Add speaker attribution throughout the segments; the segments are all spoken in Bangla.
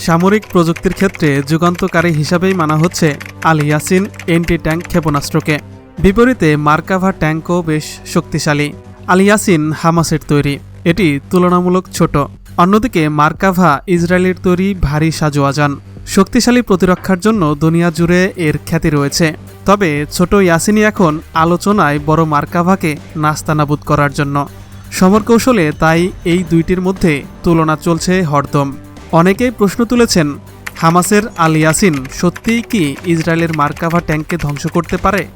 Speaker 1: সামরিক প্রযুক্তির ক্ষেত্রে যুগান্তকারী হিসাবেই মানা হচ্ছে আল ইয়াসিন এন্টি ট্যাঙ্ক ক্ষেপণাস্ত্রকে। বিপরীতে মার্কাভা ট্যাঙ্কও বেশ শক্তিশালী। আল ইয়াসিন হামাসের তৈরি। এটি তুলনামূলক ছোট। অন্যদিকে মার্কাভা ইসরায়েলের তৈরি ভারী সাজোয়াজান। শক্তিশালী প্রতিরক্ষার জন্য দুনিয়া জুড়ে এর খ্যাতি রয়েছে। তবে ছোট ইয়াসিনি এখন আলোচনায় বড় মার্কাভাকে নাস্তানাবুদ করার জন্য। সমর কৌশলে তাই এই দুইটির মধ্যে তুলনা চলছে হরদম। অনেকেই প্রশ্ন তুলেছেন, হামাসের আল ইয়াসিন সত্যিই কি ইসরায়েলের মার্কাভা ট্যাঙ্ককে ধ্বংস করতে পারে?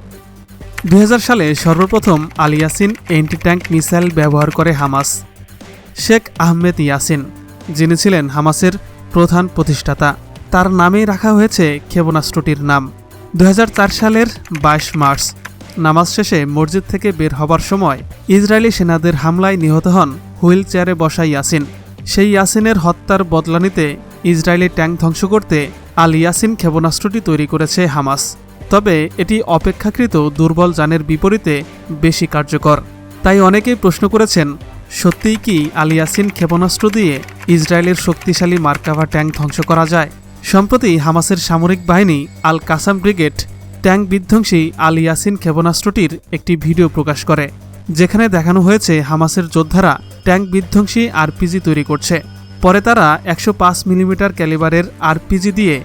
Speaker 1: দু হাজার সালে সর্বপ্রথম Al Yassin anti tank missile ব্যবহার করে হামাস। শেখ আহমেদ ইয়াসিন, যিনি ছিলেন হামাসের প্রধান প্রতিষ্ঠাতা। তার নামেই রাখা হয়েছে ক্ষেপণাস্ত্রটির নাম। দু হাজার চার সালের বাইশ মার্চ, নামাজ শেষে মসজিদ থেকে বের হবার সময় ইসরায়েলি সেনাদের হামলায় নিহত হন হুইল চেয়ারে বসা ইয়াসিন। সেই ইয়াসিনের হত্যার বদলা নিতে ইসরায়েলি ট্যাঙ্ক ধ্বংস করতে আল ইয়াসিন ক্ষেপণাস্ত্রটি তৈরি করেছে হামাস। তবে এটি অপেক্ষাকৃত দুর্বল যানের বিপরীতে বেশি কার্যকর। তাই অনেকেই প্রশ্ন করেছেন, সত্যিই কি আল ইয়াসিন ক্ষেপণাস্ত্র দিয়ে ইসরায়েলের শক্তিশালী মার্কাভা ট্যাঙ্ক ধ্বংস করা যায়? সম্প্রতি হামাসের সামরিক বাহিনী আল কাসাম ব্রিগেড ট্যাঙ্ক বিধ্বংসী আল ইয়াসিন ক্ষেপণাস্ত্রটির একটি ভিডিও প্রকাশ করে, যেখানে দেখানো হয়েছে হামাসের যোদ্ধারা ট্যাঙ্ক বিধ্বংসী আরপিজি তৈরি করছে। পরে তারা একশো পাঁচ মিলিমিটার ক্যালিবারের আরপিজি দিয়ে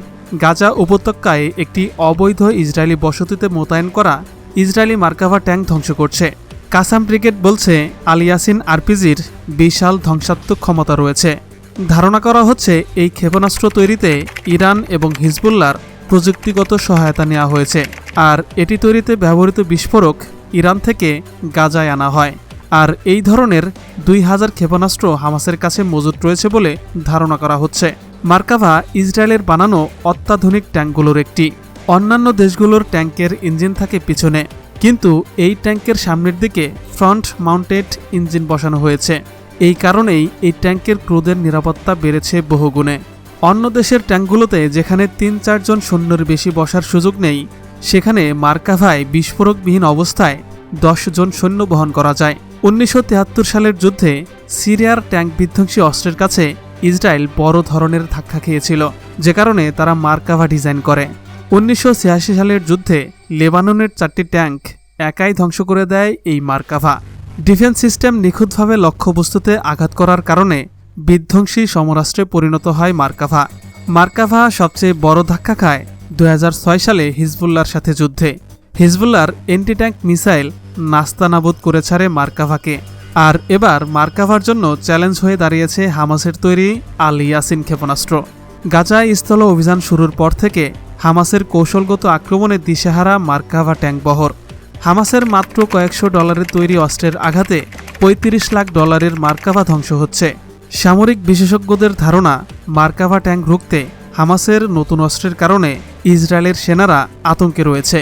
Speaker 1: গাজা উপত্যকায় একটি অবৈধ ইসরায়েলি বসতিতে মোতায়েন করা ইসরায়েলি মার্কাভা ট্যাঙ্ক ধ্বংস করছে। কাসাম ব্রিগেড বলছে আলিয়াসিন আরপিজির বিশাল ধ্বংসাত্মক ক্ষমতা রয়েছে। ধারণা করা হচ্ছে এই ক্ষেপণাস্ত্র তৈরিতে ইরান এবং হিজবুল্লার প্রযুক্তিগত সহায়তা নেওয়া হয়েছে, আর এটি তৈরিতে ব্যবহৃত বিস্ফোরক ইরান থেকে গাজায় আনা হয়। আর এই ধরনের দুই হাজার ক্ষেপণাস্ত্র হামাসের কাছে মজুত রয়েছে বলে ধারণা করা হচ্ছে। মার্কাভা ইসরায়েলের বানানো অত্যাধুনিক ট্যাঙ্কগুলোর একটি। অন্যান্য দেশগুলোর ট্যাঙ্কের ইঞ্জিন থাকে পিছনে, কিন্তু এই ট্যাঙ্কের সামনের দিকে ফ্রন্ট মাউন্টেড ইঞ্জিন বসানো হয়েছে। এই কারণেই এই ট্যাঙ্কের ক্রুদের নিরাপত্তা বেড়েছে বহুগুণে। অন্য দেশের ট্যাঙ্কগুলোতে যেখানে তিন চারজন সৈন্যের বেশি বসার সুযোগ নেই, সেখানে মার্কাভায় বিস্ফোরকবিহীন অবস্থায় দশ জন সৈন্য বহন করা যায়। উনিশশো সালের যুদ্ধে সিরিয়ার ট্যাঙ্ক বিধ্বংসী অস্ত্রের কাছে ইসরায়েল বড় ধরনের ধাক্কা খেয়েছিল, যে কারণে তারা মার্কাভা ডিজাইন করে। উনিশশো ছিয়াশি সালের যুদ্ধে লেবাননের চারটি ট্যাঙ্ক একাই ধ্বংস করে দেয় এই মার্কাভা। ডিফেন্স সিস্টেম নিখুঁতভাবে লক্ষ্যবস্তুতে আঘাত করার কারণে বিধ্বংসী সমরাষ্ট্রে পরিণত হয় মার্কাভা। মার্কাভা সবচেয়ে বড় ধাক্কা খায় দু হাজার ছয় সালে হিজবুল্লার সাথে যুদ্ধে। হিজবুল্লার এন্টি ট্যাঙ্ক মিসাইল নাস্তানাবুদ করে ছাড়ে মার্কাভাকে। আর এবার মার্কাভার জন্য চ্যালেঞ্জ হয়ে দাঁড়িয়েছে হামাসের তৈরি আল ইয়াসিন ক্ষেপণাস্ত্র। গাজায় স্থল অভিযান শুরুর পর থেকে হামাসের কৌশলগত আক্রমণে দিশেহারা মার্কাভা ট্যাঙ্ক বহর। হামাসের মাত্র কয়েকশো ডলারের তৈরি অস্ত্রের আঘাতে ৩৫ লাখ ডলারের মার্কাভা ধ্বংস হচ্ছে। সামরিক বিশেষজ্ঞদের ধারণা, মার্কাভা ট্যাঙ্ক রুখতে হামাসের নতুন অস্ত্রের কারণে ইসরায়েলের সেনারা আতঙ্কে রয়েছে।